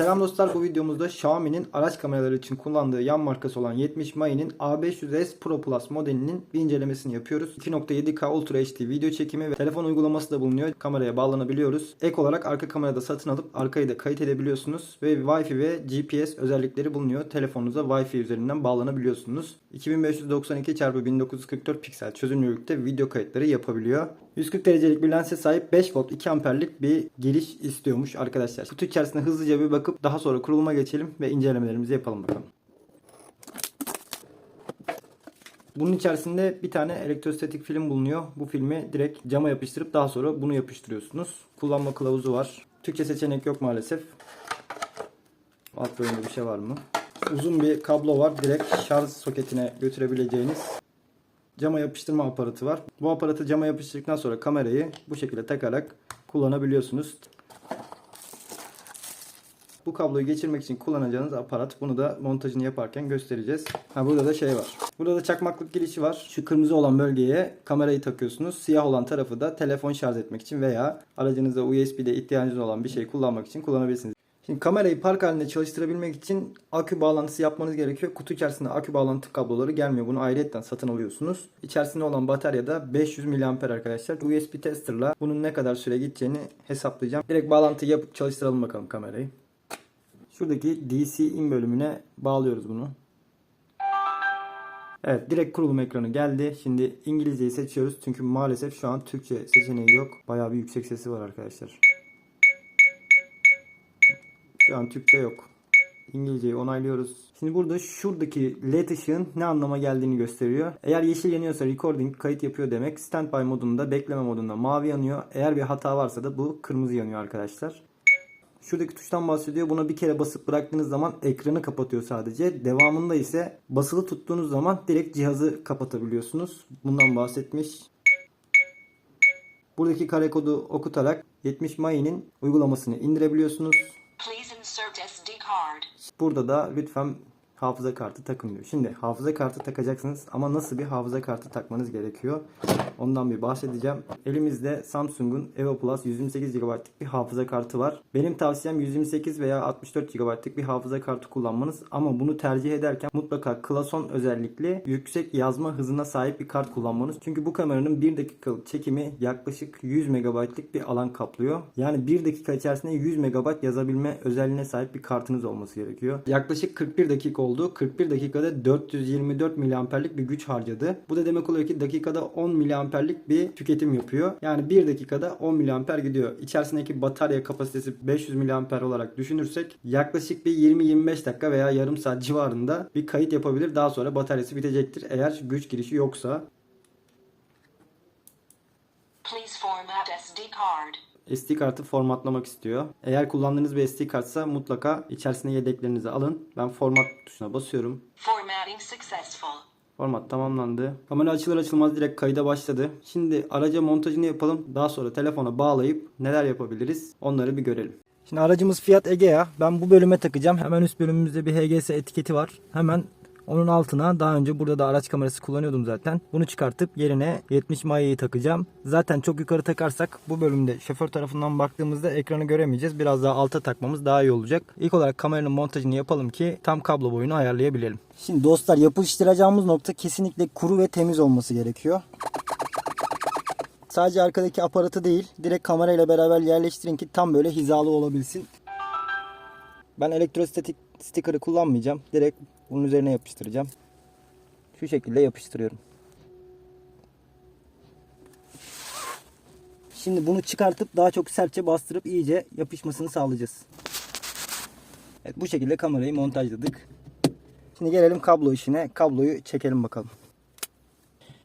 Selam dostlar bu videomuzda Xiaomi'nin araç kameraları için kullandığı yan markası olan 70 Mai'nin A500S Pro Plus modelinin bir incelemesini yapıyoruz. 2.7K Ultra HD video çekimi ve telefon uygulaması da bulunuyor. Kameraya bağlanabiliyoruz. Ek olarak arka kamerada satın alıp arkayı da kayıt edebiliyorsunuz. Ve Wi-Fi ve GPS özellikleri bulunuyor. Telefonunuza Wi-Fi üzerinden bağlanabiliyorsunuz. 2592 x 1944 piksel çözünürlükte video kayıtları yapabiliyor. 140 derecelik bir lense sahip 5 volt 2 amperlik bir giriş istiyormuş arkadaşlar. Kutu içerisine hızlıca bir bakıp daha sonra kuruluma geçelim ve incelemelerimizi yapalım bakalım. Bunun içerisinde bir tane elektrostatik film bulunuyor. Bu filmi direkt cama yapıştırıp daha sonra bunu yapıştırıyorsunuz. Kullanma kılavuzu var. Türkçe seçenek yok maalesef. Alt bölümde bir şey var mı? Uzun bir kablo var. Direkt şarj soketine götürebileceğiniz cama yapıştırma aparatı var. Bu aparatı cama yapıştırdıktan sonra kamerayı bu şekilde takarak kullanabiliyorsunuz. Bu kabloyu geçirmek için kullanacağınız aparat. Bunu da montajını yaparken göstereceğiz. Ha burada da şey var. Burada da çakmaklık girişi var. Şu kırmızı olan bölgeye kamerayı takıyorsunuz. Siyah olan tarafı da telefon şarj etmek için veya aracınızda USB'de ihtiyacınız olan bir şey kullanmak için kullanabilirsiniz. Şimdi kamerayı park halinde çalıştırabilmek için akü bağlantısı yapmanız gerekiyor. Kutu içerisinde akü bağlantı kabloları gelmiyor. Bunu ayrıyetten satın alıyorsunuz. İçerisinde olan batarya da 500 mAh arkadaşlar. USB testerla bunun ne kadar süre gideceğini hesaplayacağım. Direkt bağlantıyı yapıp çalıştıralım bakalım kamerayı. Şuradaki DC in bölümüne bağlıyoruz bunu. Evet direkt kurulum ekranı geldi. Şimdi İngilizceyi seçiyoruz. Çünkü maalesef şu an Türkçe seçeneği yok. Bayağı bir yüksek sesi var arkadaşlar. Şu an Türkçe yok. İngilizceyi onaylıyoruz. Şimdi burada şuradaki led ışığın ne anlama geldiğini gösteriyor. Eğer yeşil yanıyorsa recording kayıt yapıyor demek. Standby modunda bekleme modunda mavi yanıyor. Eğer bir hata varsa da bu kırmızı yanıyor arkadaşlar. Şuradaki tuştan bahsediyor. Buna bir kere basıp bıraktığınız zaman ekranı kapatıyor sadece. Devamında ise basılı tuttuğunuz zaman direkt cihazı kapatabiliyorsunuz. Bundan bahsetmiş. Buradaki kare kodu okutarak 70 Mai'nin uygulamasını indirebiliyorsunuz. Please insert SD card. Burada da lütfen hafıza kartı takın diyor. Şimdi hafıza kartı takacaksınız ama nasıl bir hafıza kartı takmanız gerekiyor? Ondan bir bahsedeceğim. Elimizde Samsung'un Evo Plus 128 GB'lık bir hafıza kartı var. Benim tavsiyem 128 veya 64 GB'lık bir hafıza kartı kullanmanız ama bunu tercih ederken mutlaka klason özellikli yüksek yazma hızına sahip bir kart kullanmanız. Çünkü bu kameranın 1 dakikalık çekimi yaklaşık 100 MB'lık bir alan kaplıyor. Yani 1 dakika içerisinde 100 MB yazabilme özelliğine sahip bir kartınız olması gerekiyor. Yaklaşık 41 dakika oldu. 41 dakikada 424 miliamperlik bir güç harcadı. Bu da demek oluyor ki dakikada 10 miliamperlik bir tüketim yapıyor. Yani 1 dakikada 10 miliamper gidiyor. İçerisindeki batarya kapasitesi 500 miliamper olarak düşünürsek yaklaşık bir 20-25 dakika veya yarım saat civarında bir kayıt yapabilir. Daha sonra bataryası bitecektir eğer güç girişi yoksa. Please format SD card. SD kartı formatlamak istiyor. Eğer kullandığınız bir SD kartsa mutlaka içerisine yedeklerinizi alın. Ben format tuşuna basıyorum. Formatting successful. Format tamamlandı. Kamera açılır açılmaz direkt kayda başladı. Şimdi araca montajını yapalım. Daha sonra telefona bağlayıp neler yapabiliriz onları bir görelim. Şimdi aracımız Fiat Egea. Ben bu bölüme takacağım. Hemen üst bölümümüzde bir HGS etiketi var. Hemen onun altına daha önce burada da araç kamerası kullanıyordum zaten. Bunu çıkartıp yerine 70 Mai'yi takacağım. Zaten çok yukarı takarsak bu bölümde şoför tarafından baktığımızda ekranı göremeyeceğiz. Biraz daha alta takmamız daha iyi olacak. İlk olarak kameranın montajını yapalım ki tam kablo boyunu ayarlayabilelim. Şimdi dostlar yapıştıracağımız nokta kesinlikle kuru ve temiz olması gerekiyor. Sadece arkadaki aparatı değil, direkt kamerayla beraber yerleştirin ki tam böyle hizalı olabilsin. Ben elektrostatik sticker'ı kullanmayacağım. Direkt bunun üzerine yapıştıracağım. Şu şekilde yapıştırıyorum. Şimdi bunu çıkartıp daha çok sertçe bastırıp iyice yapışmasını sağlayacağız. Evet bu şekilde kamerayı montajladık. Şimdi gelelim kablo işine. Kabloyu çekelim bakalım.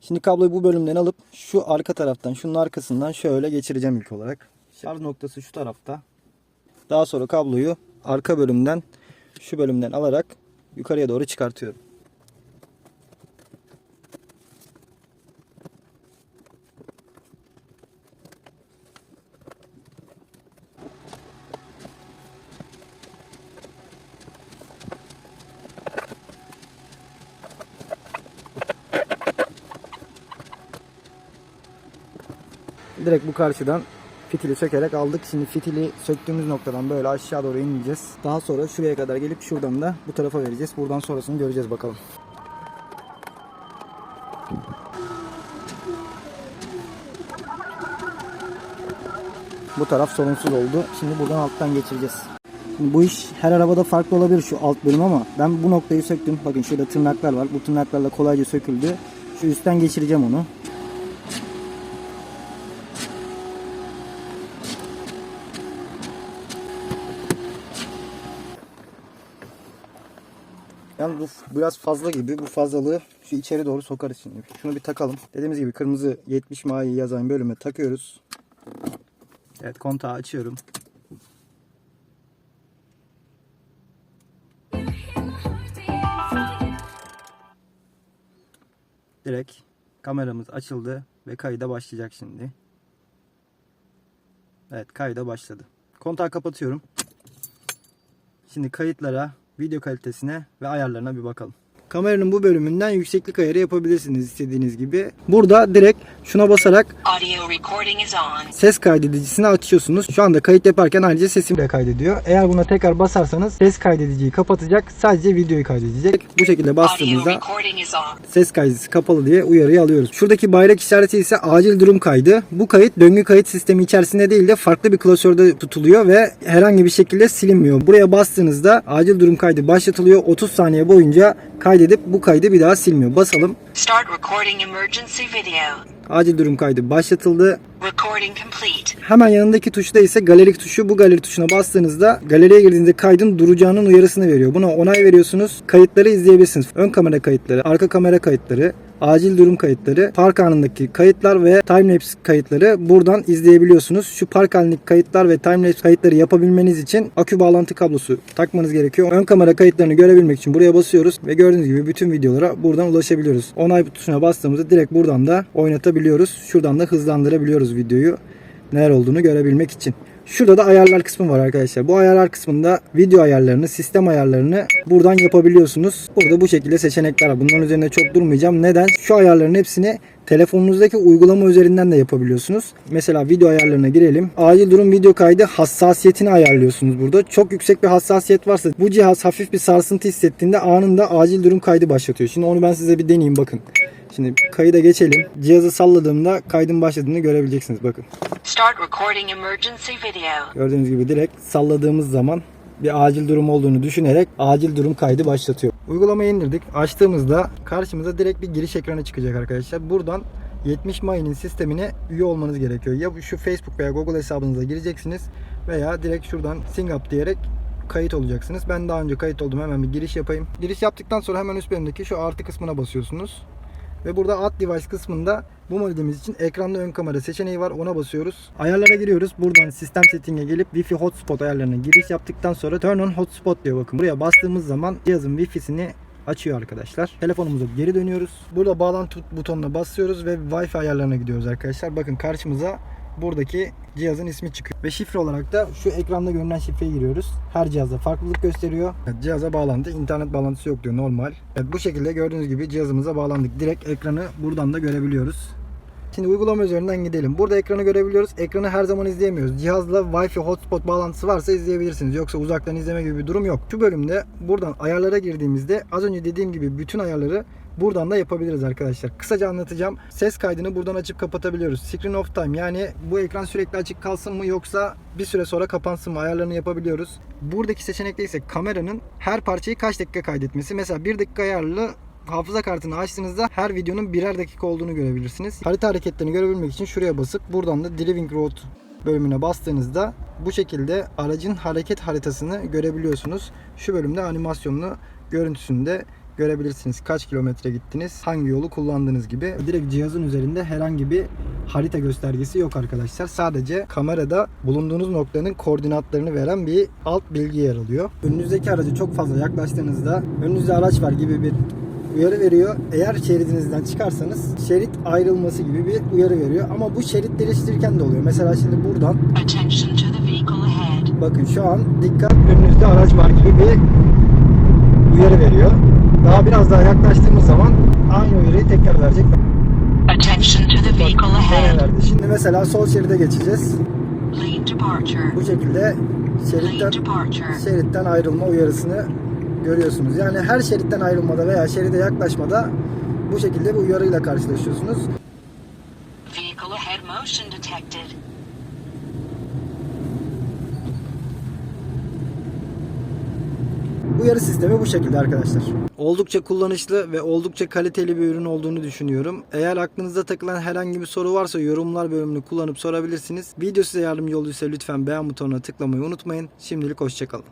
Şimdi kabloyu bu bölümden alıp şu arka taraftan şunun arkasından şöyle geçireceğim ilk olarak. Şarj noktası şu tarafta. Daha sonra kabloyu arka bölümden şu bölümden alarak yukarıya doğru çıkartıyorum. Direkt bu karşıdan Fitili sökerek aldık. Şimdi fitili söktüğümüz noktadan böyle aşağı doğru ineceğiz. Daha sonra şuraya kadar gelip şuradan da bu tarafa vereceğiz. Buradan sonrasını göreceğiz bakalım. Bu taraf sorunsuz oldu. Şimdi buradan alttan geçireceğiz. Şimdi bu iş her arabada farklı olabilir şu alt bölüm ama ben bu noktayı söktüm. Bakın şurada tırnaklar var. Bu tırnaklarla kolayca söküldü. Şu üstten geçireceğim onu. Yalnız bu biraz fazla gibi. Bu fazlalığı şu içeri doğru sokarız şimdi. Şunu bir takalım. Dediğimiz gibi kırmızı 70 mayi yazan bölüme takıyoruz. Evet kontağı açıyorum. Direkt kameramız açıldı ve kayda başlayacak şimdi. Evet kayda başladı. Kontağı kapatıyorum. Şimdi kayıtlara, video kalitesine ve ayarlarına bir bakalım. Kameranın bu bölümünden yükseklik ayarı yapabilirsiniz istediğiniz gibi. Burada direkt şuna basarak ses kaydedicisini açıyorsunuz. Şu anda kayıt yaparken ayrıca sesimi de kaydediyor. Eğer buna tekrar basarsanız ses kaydediciyi kapatacak. Sadece videoyu kaydedecek. Bu şekilde bastığımızda ses kaydedicisi kapalı diye uyarıyı alıyoruz. Şuradaki bayrak işareti ise acil durum kaydı. Bu kayıt döngü kayıt sistemi içerisinde değil de farklı bir klasörde tutuluyor ve herhangi bir şekilde silinmiyor. Buraya bastığınızda acil durum kaydı başlatılıyor. 30 saniye boyunca kaydedip bu kaydı bir daha silmiyor. Basalım. Start recording emergency video. Acil durum kaydı başlatıldı. Recording complete. Hemen yanındaki tuşta ise galeri tuşu. Bu galeri tuşuna bastığınızda galeriye girdiğinizde kaydın duracağının uyarısını veriyor. Buna onay veriyorsunuz. Kayıtları izleyebilirsiniz. Ön kamera kayıtları, arka kamera kayıtları, acil durum kayıtları, park anındaki kayıtlar ve timelapse kayıtları buradan izleyebiliyorsunuz. Şu park anındaki kayıtlar ve timelapse kayıtları yapabilmeniz için akü bağlantı kablosu takmanız gerekiyor. Ön kamera kayıtlarını görebilmek için buraya basıyoruz ve gördüğünüz gibi bütün videolara buradan ulaşabiliyoruz. Onay tuşuna bastığımızda direkt buradan da oynatabiliyoruz. Şuradan da hızlandırabiliyoruz videoyu neler olduğunu görebilmek için. Şurada da ayarlar kısmı var arkadaşlar. Bu ayarlar kısmında video ayarlarını, sistem ayarlarını buradan yapabiliyorsunuz. Burada bu şekilde seçenekler var. Bunların üzerine çok durmayacağım. Neden? Şu ayarların hepsini telefonunuzdaki uygulama üzerinden de yapabiliyorsunuz. Mesela video ayarlarına girelim. Acil durum video kaydı hassasiyetini ayarlıyorsunuz burada. Çok yüksek bir hassasiyet varsa bu cihaz hafif bir sarsıntı hissettiğinde anında acil durum kaydı başlatıyor. Şimdi onu ben size bir deneyeyim bakın. Şimdi kayıda geçelim. Cihazı salladığımda kaydın başladığını görebileceksiniz bakın. Start recording emergency video. Gördüğünüz gibi direkt salladığımız zaman bir acil durum olduğunu düşünerek acil durum kaydı başlatıyor. Uygulamayı indirdik. Açtığımızda karşımıza direkt bir giriş ekranı çıkacak arkadaşlar. Buradan 70 Mayı'nın sistemine üye olmanız gerekiyor. Ya şu Facebook veya Google hesabınıza gireceksiniz veya direkt şuradan Sign Up diyerek kayıt olacaksınız. Ben daha önce kayıt oldum. Hemen bir giriş yapayım. Giriş yaptıktan sonra hemen üst bölümdeki şu artı kısmına basıyorsunuz. Ve burada Add Device kısmında bu modemiz için ekranda ön kamera seçeneği var. Ona basıyoruz. Ayarlara giriyoruz. Buradan sistem setting'e gelip Wi-Fi hotspot ayarlarına giriş yaptıktan sonra Turn on hotspot diyor bakın. Buraya bastığımız zaman cihazın Wi-Fi'sini açıyor arkadaşlar. Telefonumuza geri dönüyoruz. Burada bağlantı butonuna basıyoruz ve Wi-Fi ayarlarına gidiyoruz arkadaşlar. Bakın karşımıza buradaki cihazın ismi çıkıyor. Ve şifre olarak da şu ekranda görünen şifreyi giriyoruz. Her cihazda farklılık gösteriyor. Cihaza bağlandı. İnternet bağlantısı yok diyor normal. Evet, bu şekilde gördüğünüz gibi cihazımıza bağlandık. Direkt ekranı buradan da görebiliyoruz. Şimdi uygulama üzerinden gidelim. Burada ekranı görebiliyoruz. Ekranı her zaman izleyemiyoruz. Cihazla Wi-Fi hotspot bağlantısı varsa izleyebilirsiniz. Yoksa uzaktan izleme gibi bir durum yok. Şu bölümde buradan ayarlara girdiğimizde az önce dediğim gibi bütün ayarları buradan da yapabiliriz arkadaşlar. Kısaca anlatacağım. Ses kaydını buradan açıp kapatabiliyoruz. Screen off time yani bu ekran sürekli açık kalsın mı yoksa bir süre sonra kapansın mı ayarlarını yapabiliyoruz. Buradaki seçenekte ise kameranın her parçayı kaç dakika kaydetmesi. Mesela 1 dakika ayarlı hafıza kartını açtığınızda her videonun birer dakika olduğunu görebilirsiniz. Harita hareketlerini görebilmek için şuraya basıp buradan da Driving Road bölümüne bastığınızda bu şekilde aracın hareket haritasını görebiliyorsunuz. Şu bölümde animasyonlu görüntüsünde görebilirsiniz. Kaç kilometre gittiniz, hangi yolu kullandığınız gibi. Direkt cihazın üzerinde herhangi bir harita göstergesi yok arkadaşlar. Sadece kamerada bulunduğunuz noktanın koordinatlarını veren bir alt bilgi yer alıyor. Önünüzdeki aracı çok fazla yaklaştığınızda önünüzde araç var gibi bir uyarı veriyor. Eğer şeridinizden çıkarsanız şerit ayrılması gibi bir uyarı veriyor. Ama bu şerit değiştirirken de oluyor. Mesela şimdi buradan bakın şu an dikkat önünüzde araç var gibi bir uyarı veriyor. Daha biraz daha yaklaştığımız zaman aynı uyarıyı tekrar verecek. Attention to the vehicle ahead. Şimdi mesela sol şeride geçeceğiz. bu şekilde şeritten şeritten ayrılma uyarısını görüyorsunuz. Yani her şeritten ayrılmada veya şeride yaklaşmada bu şekilde bu uyarıyla karşılaşıyorsunuz. Vehicle ahead motion detected. Uyarı sistemi bu şekilde arkadaşlar. Oldukça kullanışlı ve oldukça kaliteli bir ürün olduğunu düşünüyorum. Eğer aklınızda takılan herhangi bir soru varsa yorumlar bölümünü kullanıp sorabilirsiniz. Video size yardımcı olduysa lütfen beğen butonuna tıklamayı unutmayın. Şimdilik hoşçakalın.